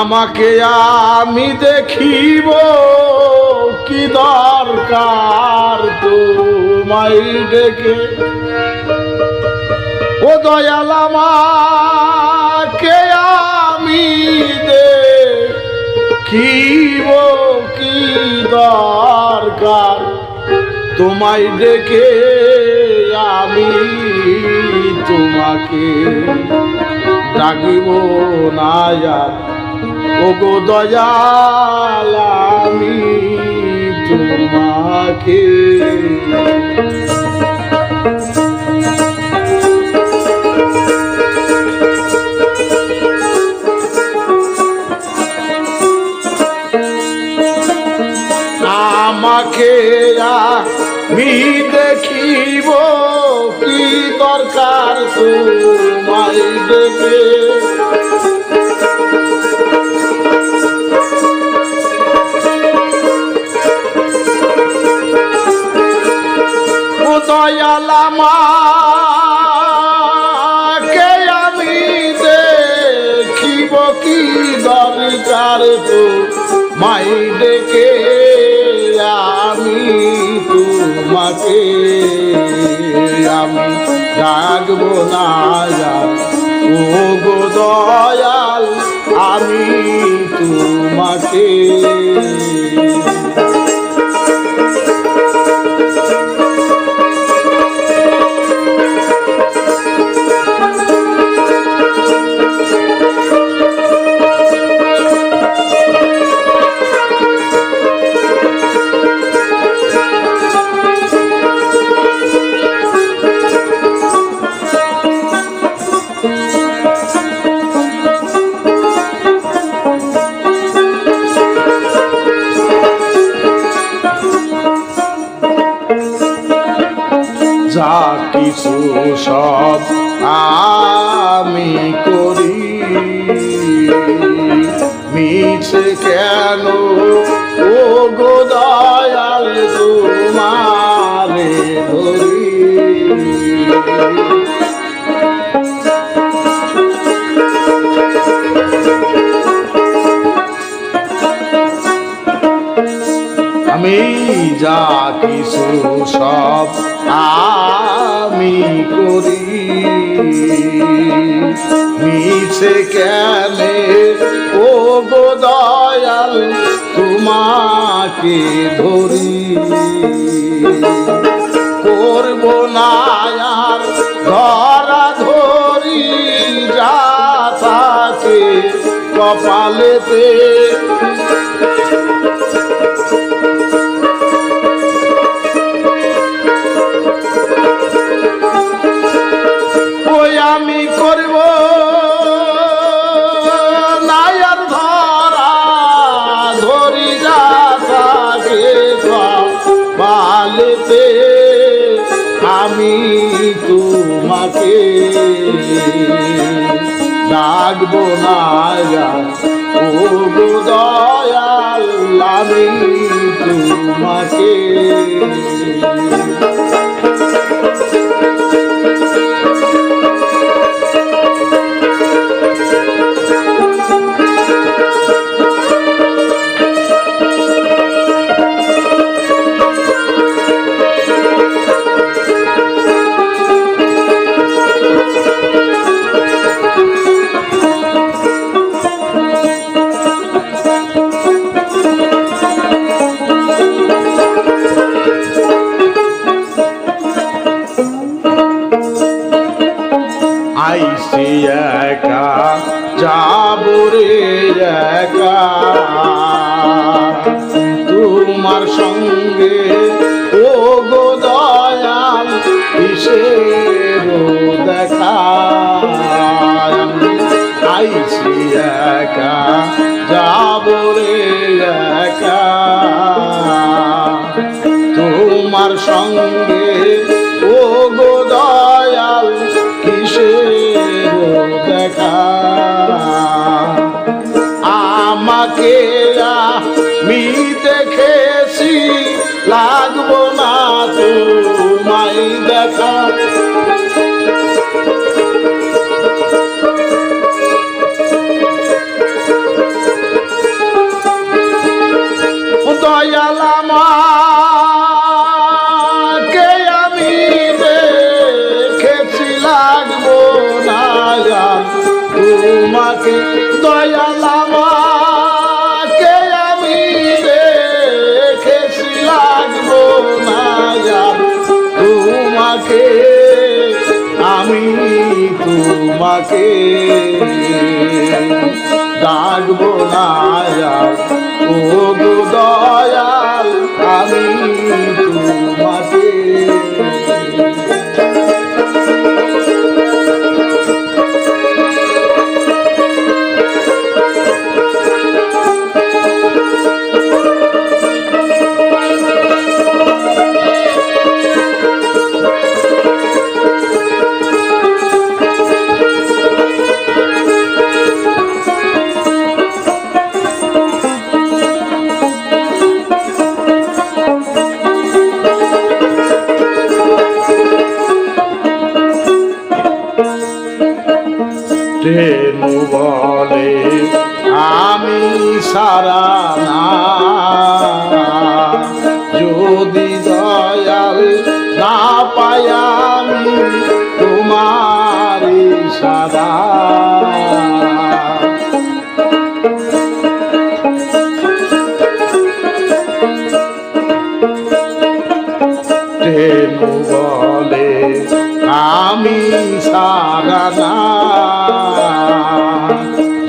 আমাকে আমি দেখিব কি দরকার তোমায় ডেকে। ও দয়াল আমাকে আমি দেখিব কি দরকার তোমায় ডেকে আমি তোমাকে। ডাকিব না আর ও গো দয়াল আমি তোমাকে ডাকবো না ও গো দয়াল আমি তোমাকে যা সব আমি করি। মিছে কেন? ও গোদায়াল তোমারে ধরি। আমি যা কিছু সব আমি করি। মিছে কেনে ও গো দয়াল, তোমাকে ধরি। করব না আর ধরা ধরি, যা থাকে কপালেতে। ডাকবো না। ও দয়াল আমি তোমাকে তোমার তোমাকে ডাকবো না ও দয়াল আমি দাদা। রেণু বলে আমি সারা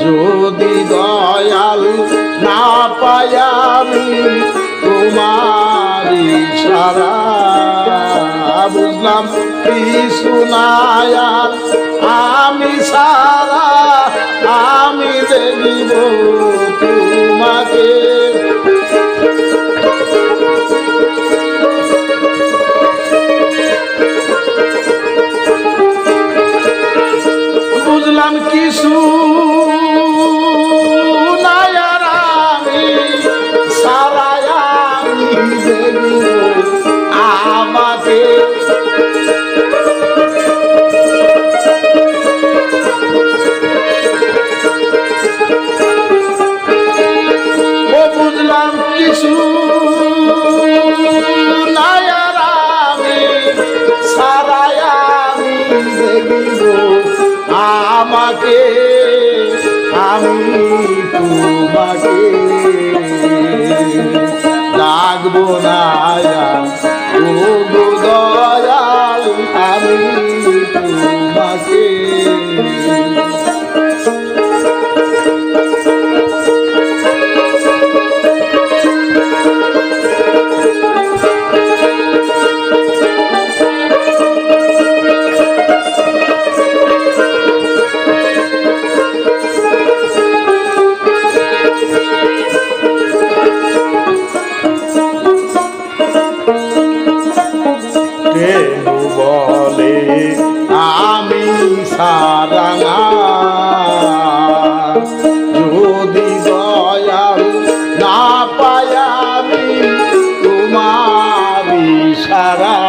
যদি দয়াল না পাই আমি বুঝলাম কিছু না দিব তোমাকে Sarah.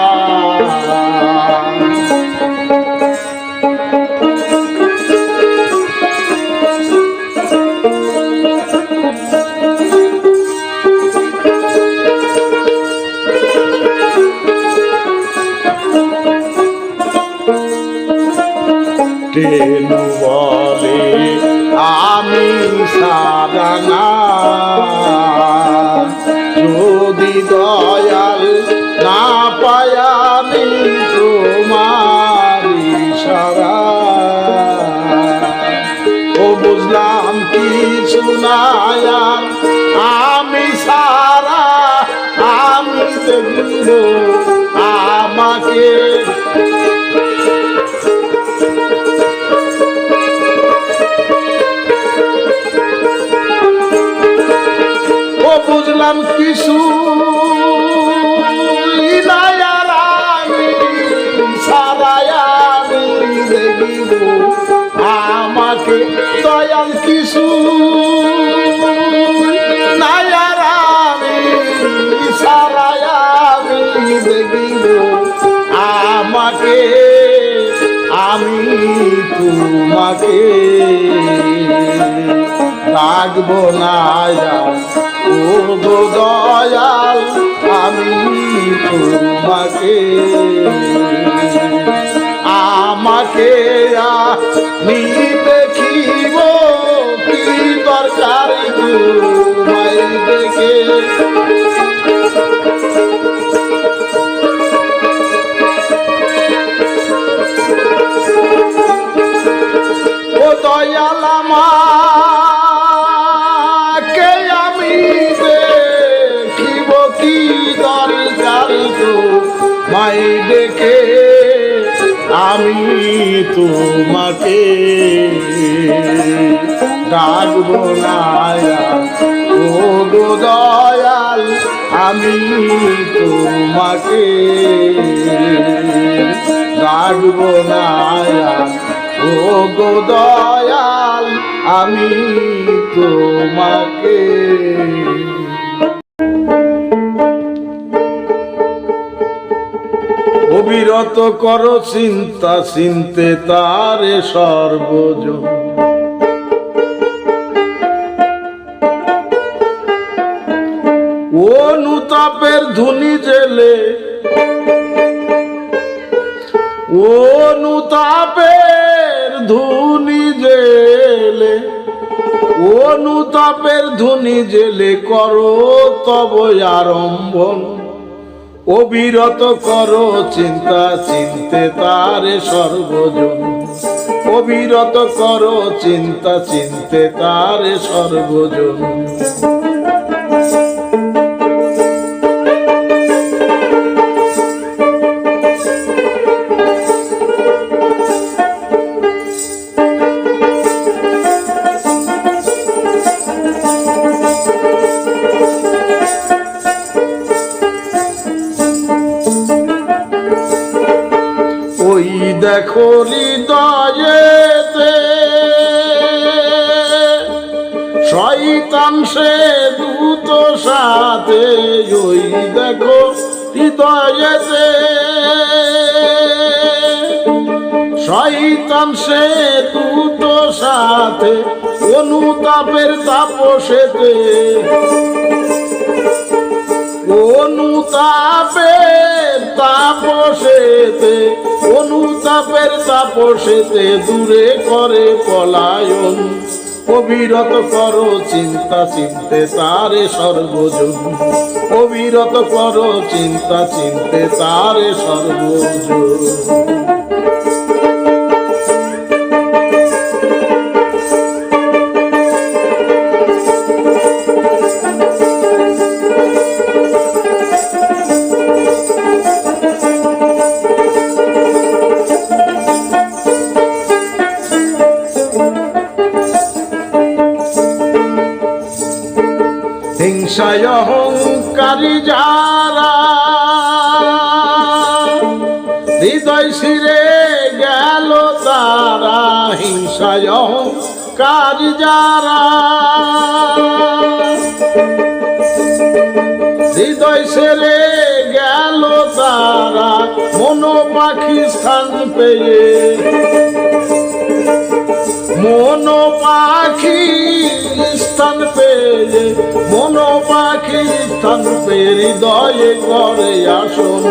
Lord. রাখব না ও গো দয়াল আমি তোমাকে। আমাকে আমি দেখিব কি দরকার আমি তোমাকে। ডাকবো না ও দয়াল আমি তোমাকে। ডাকবো না ও গো আমি তোমাকে। অবিরত কর চিন্তা, চিনতে তারে সর্বজন। অনুতাপের ধুনি জেলে, অনুতাপের ধুনি জেলে, অনুতাপের ধুনি জেলে করো তব আরম্ভন অবিরত করো চিন্তা চিনতে তারে সর্বজন। অবিরত করো চিন্তা চিনতে তারে সর্বজন। শয়তান সে দূত সাথে, অনুতাপের তাপসেতে। অনুতাপের তাপসেতে অনুতাপের তাপসেতে দূরে করে পলায়ন। অবিরত করো চিন্তা, চিনতে তারে সর্বজন। অবিরত করো চিন্তা, চিনতে তারে সর্বজন। অহংকারী যারা। হৃদয় শিরে গেল তারা, হিংসায় অহংকারী যারা। হৃদয় সেরে গেল তারা মনো পাখি স্থান পেয়ে মন পাখি স্থান পেয়ে, মন পাখি স্থান পেয়ে হৃদয়ে করে আসন।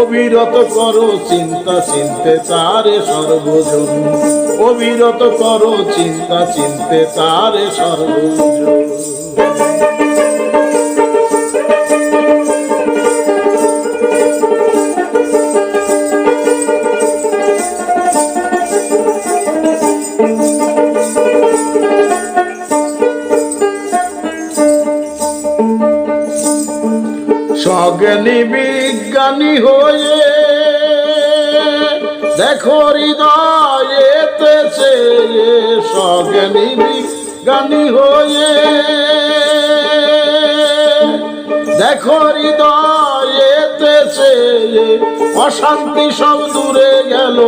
অবিরত করো চিন্তা, চিনতে তারে সর্বজন। অবিরত করো চিন্তা, চিনতে তারে সর্বজন। সজ্ঞানী বিজ্ঞানী হয়ে দেখো হৃদয়েতে চেয়ে সজ্ঞানী বিজ্ঞানী হয়ে। দেখো হৃদয়েতে চেয়ে অশান্তি সব দূরে গেল।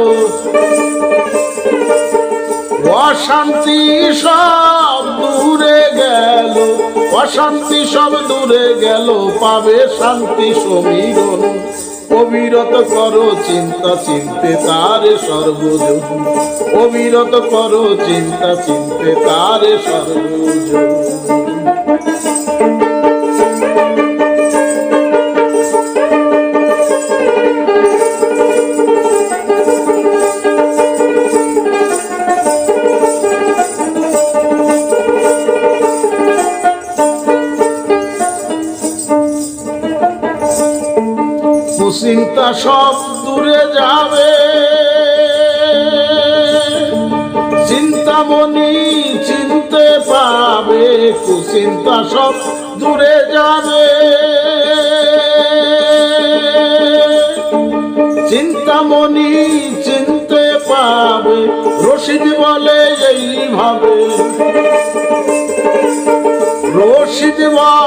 অশান্তি সব দূরে গেল, অশান্তি সব দূরে গেল, পাবে শান্তি সমীরণ। অবিরত করো চিন্তা, চিনতে তারে সর্বজন। অবিরত করো চিন্তা, চিনতে তারে সর্বজন।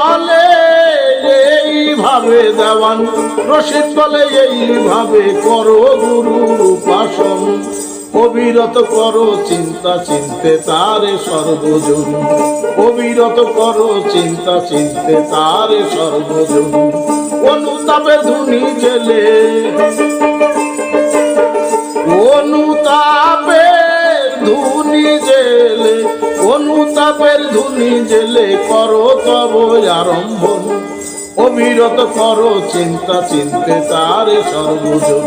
বলে এইভাবে দেওয়ান, রশিদ বলে এইভাবে করো গুরুর উপাসন। অবিরত করো চিন্তা, চিনতে তারে সর্বজন। অবিরত করো চিন্তা, চিনতে তারে সর্বজন। অনুতাপে ধুনি জেলে। অনুতাপের ধুনি জেলে, অনুতাপের ধুনি জেলে করো তব আরম্ভন অবিরত করো চিন্তা, চিনতে তারে সর্বজন।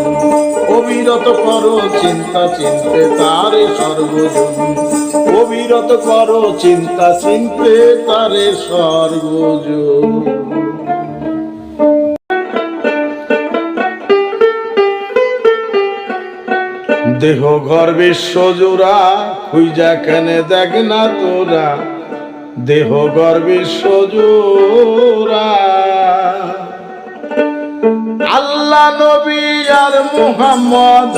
অবিরত করো চিন্তা, চিনতে তারে সর্বজন। অবিরত করো চিন্তা, চিনতে তারে সর্বজন। দেহ ঘর বিশ্ব জোড়া, খুঁজা কেনে দেখ না তোরা। দেহ ঘর বিশ্ব জোড়া। আল্লাহ নবী আর মুহাম্মদ।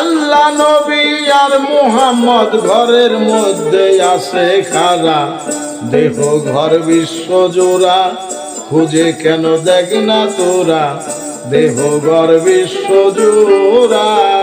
আল্লাহ নবী আর মুহাম্মদ ঘরের মধ্যে আছে খারা। দেহ ঘর বিশ্ব জোড়া, খুঁজে কেন দেখ না তোরা। দেহ গর বিশ্ব জোড়া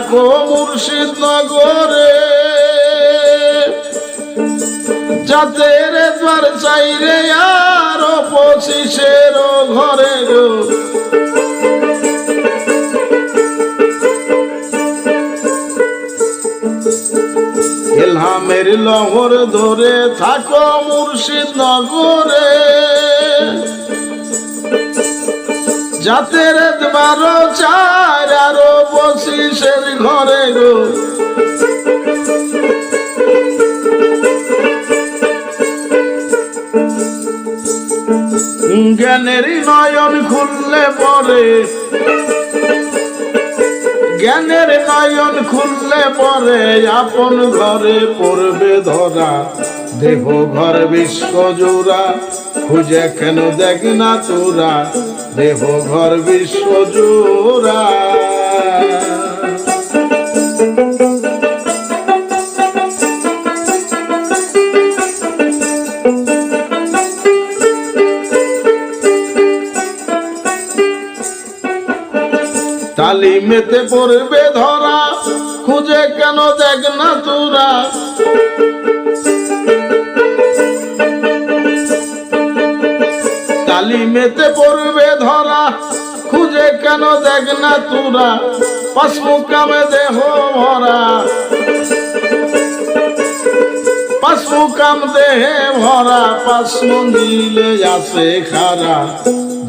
থাকো মুর্শিদ নগরে। যাদের দ্বার চাইরে আর পঁচিশের ঘরে গো এলহামের লহর ধরে থাকো মুর্শিদ নগরে। জাতের বারো চার আরও পঁচিশের ঘরে গো জ্ঞানের নয়ন খুললে পরে। জ্ঞানের নয়ন খুললে পরে আপন ঘরে পড়বে ধরা। দেহ ঘর বিশ্ব জোড়া, খুঁজে কেন দেখ না তোরা। দেহ ঘর বিশ্ব জোড়া। তালিমেতে পড়বে ধরা খুঁজে কেন দেখ না তোরা তালিমেতে পড়বে কেন দেখ না তোরা? পাশমুকামে দেহ ভরা। পাশমুকাম দেহে ভরা পাশ মন্দিলে আছে খারা।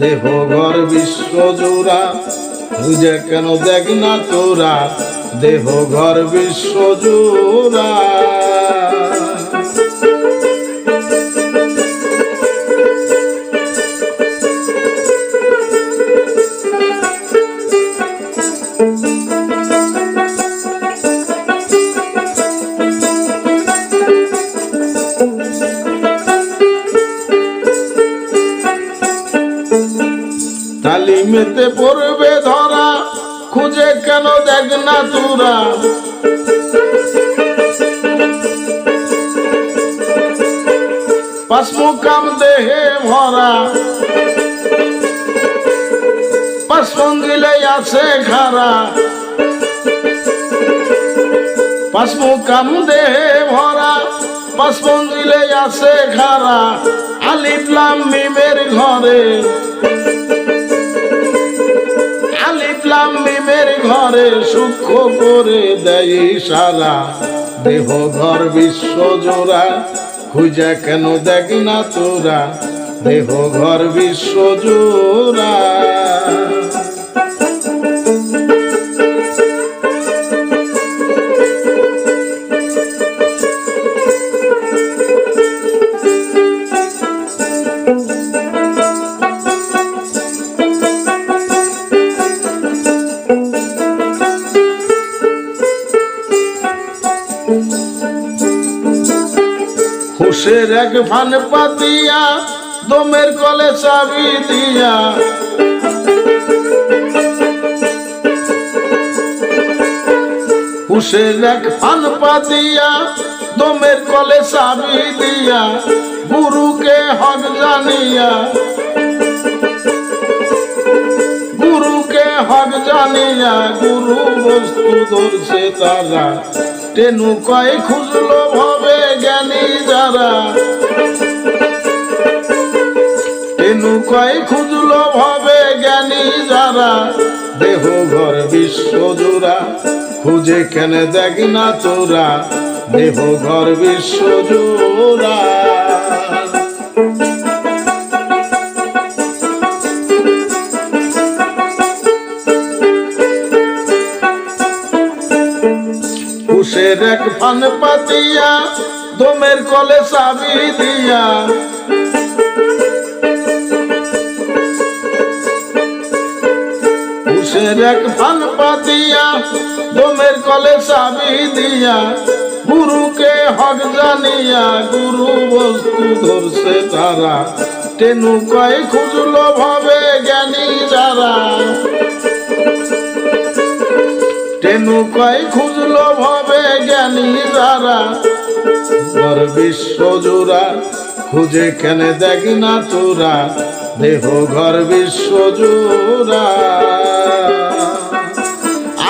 দেহ ঘর বিশ্ব জোড়া। বুঝে কেন দেখ না তোরা? দেহ ঘর বিশ্ব জোড়া। তালিমেতে পড়বে ধরা, খুঁজে কেন দেখ না তোরা। পাশমুকাম দেহে ভরা পাশমঙ্গিলে আছে খারা। পাশমুকাম দেহে ভরা পাশমঙ্গিলে আছে খারা। আলিফলাম মিমের ঘরে আলিফলাম মিমের ঘরে সূক্ষ্ম করে দেয় সারা দেহ ঘর বিশ্ব জোড়া, খুঁজে কেন দেখ না তোরা? দেহ ঘর বিশ্ব জোড়া। হুশের এক ফান পাতিয়া, দমের কলে চাবি দিয়া। হুশের এক ফান পাতিয়া, দমের কলে চাবি দিয়া, গুরুকে হক জানিয়া। গুরুকে হক জানিয়া, গুরু বস্তু ধরছে তারা। টেনু কয় খুঁজলো জ্ঞানী যারা কয় খুঁজলো ভবে জ্ঞানী যারা। দেহ ঘর বিশ্ব জোড়া, খুঁজে কেন দেখ না তোরা দেহ ঘর বিশ্ব জোড়া। কুশের এক ফান পাতিয়া দমের কলে চাবি দিয়া। এক ফান পাতিয়া কলে দিয়া। গুরুকে হক জানিয়া গুরু বস্তু ধরছে তারা। টেনু কয় খুঁজলো ভাবে জ্ঞানী যারা। টেনু কয় খুঁজলো ভাবে জ্ঞানী যারা। ঘর বিশ্ব জোড়া, খুঁজে কেন দেখ না তোরা, দেহ ঘর বিশ্ব জোড়া।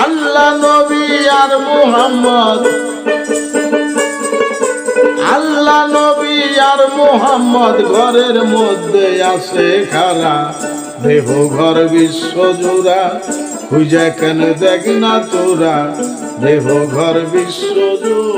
আল্লাহ নবী আর মুহাম্মদ, আল্লাহ নবী আর মুহাম্মদ ঘরের মধ্যে আছে খারা, দেহ ঘর বিশ্ব জোড়া, খুঁজে কেন দেখ না তোরা, দেহ ঘর বিশ্ব জোড়া।